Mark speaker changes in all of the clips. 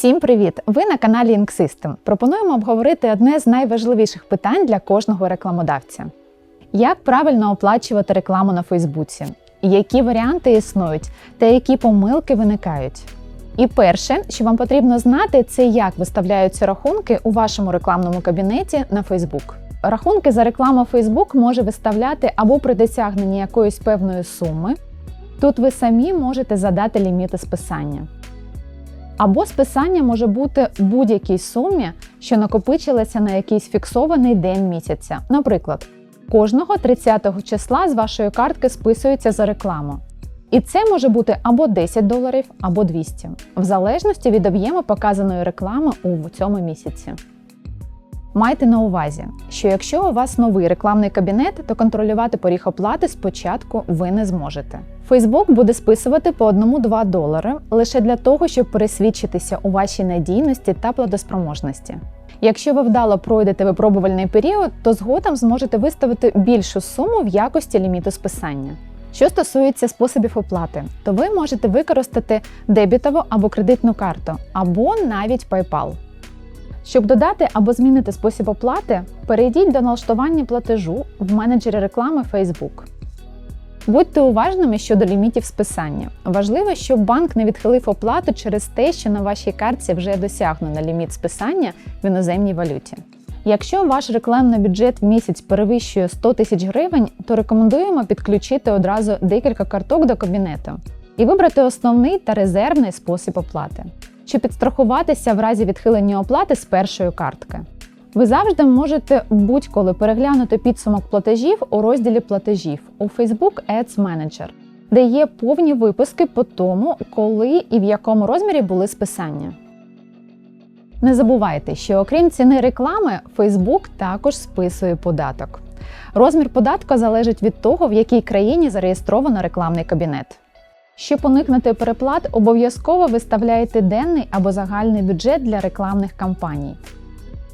Speaker 1: Всім привіт! Ви на каналі Inksystem. Пропонуємо обговорити одне з найважливіших питань для кожного рекламодавця: як правильно оплачувати рекламу на Фейсбуці, які варіанти існують та які помилки виникають. І перше, що вам потрібно знати, це як виставляються рахунки у вашому рекламному кабінеті на Facebook. Рахунки за рекламу Facebook може виставляти або при досягненні якоїсь певної суми. Тут ви самі можете задати ліміти списання. Або списання може бути будь-якій сумі, що накопичилася на якийсь фіксований день місяця. Наприклад, кожного 30-го числа з вашої картки списується за рекламу. І це може бути або 10 доларів, або 200, в залежності від об'єму показаної реклами у цьому місяці. Майте на увазі, що якщо у вас новий рекламний кабінет, то контролювати поріг оплати спочатку ви не зможете. Facebook буде списувати по 1-2 долари лише для того, щоб пересвідчитися у вашій надійності та платоспроможності. Якщо ви вдало пройдете випробувальний період, то згодом зможете виставити більшу суму в якості ліміту списання. Що стосується способів оплати, то ви можете використати дебітову або кредитну карту, або навіть PayPal. Щоб додати або змінити спосіб оплати, перейдіть до налаштування платежу в менеджері реклами Facebook. Будьте уважними щодо лімітів списання. Важливо, щоб банк не відхилив оплату через те, що на вашій картці вже досягнено ліміт списання в іноземній валюті. Якщо ваш рекламний бюджет в місяць перевищує 100 тисяч гривень, то рекомендуємо підключити одразу декілька карток до кабінету і вибрати основний та резервний спосіб оплати, щоб підстрахуватися в разі відхилення оплати з першої картки. Ви завжди можете будь-коли переглянути підсумок платежів у розділі платежів у Facebook Ads Manager, де є повні виписки по тому, коли і в якому розмірі були списання. Не забувайте, що окрім ціни реклами, Facebook також списує податок. Розмір податку залежить від того, в якій країні зареєстровано рекламний кабінет. Щоб уникнути переплат, обов'язково виставляйте денний або загальний бюджет для рекламних кампаній.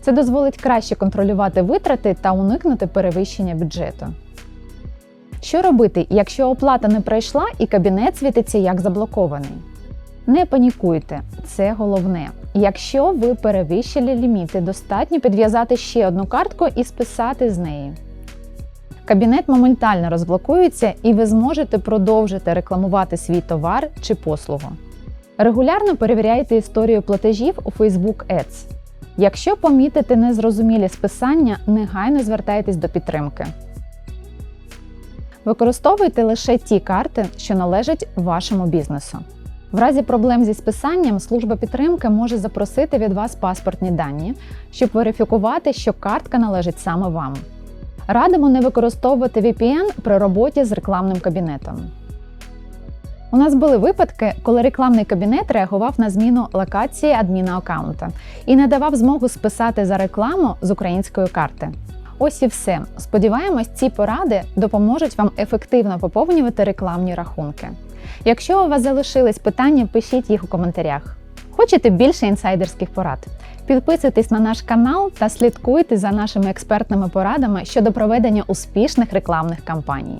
Speaker 1: Це дозволить краще контролювати витрати та уникнути перевищення бюджету. Що робити, якщо оплата не пройшла і кабінет світиться як заблокований? Не панікуйте, це головне. Якщо ви перевищили ліміти, достатньо підв'язати ще одну картку і списати з неї. Кабінет моментально розблокується і ви зможете продовжити рекламувати свій товар чи послугу. Регулярно перевіряйте історію платежів у Facebook Ads. Якщо помітите незрозумілі списання, негайно звертайтесь до підтримки. Використовуйте лише ті карти, що належать вашому бізнесу. В разі проблем зі списанням служба підтримки може запросити від вас паспортні дані, щоб верифікувати, що картка належить саме вам. Радимо не використовувати VPN при роботі з рекламним кабінетом. У нас були випадки, коли рекламний кабінет реагував на зміну локації адміна аккаунта і не давав змогу списати за рекламу з української карти. Ось і все. Сподіваємось, ці поради допоможуть вам ефективно поповнювати рекламні рахунки. Якщо у вас залишились питання, пишіть їх у коментарях. Хочете більше інсайдерських порад? Підписуйтесь на наш канал та слідкуйте за нашими експертними порадами щодо проведення успішних рекламних кампаній.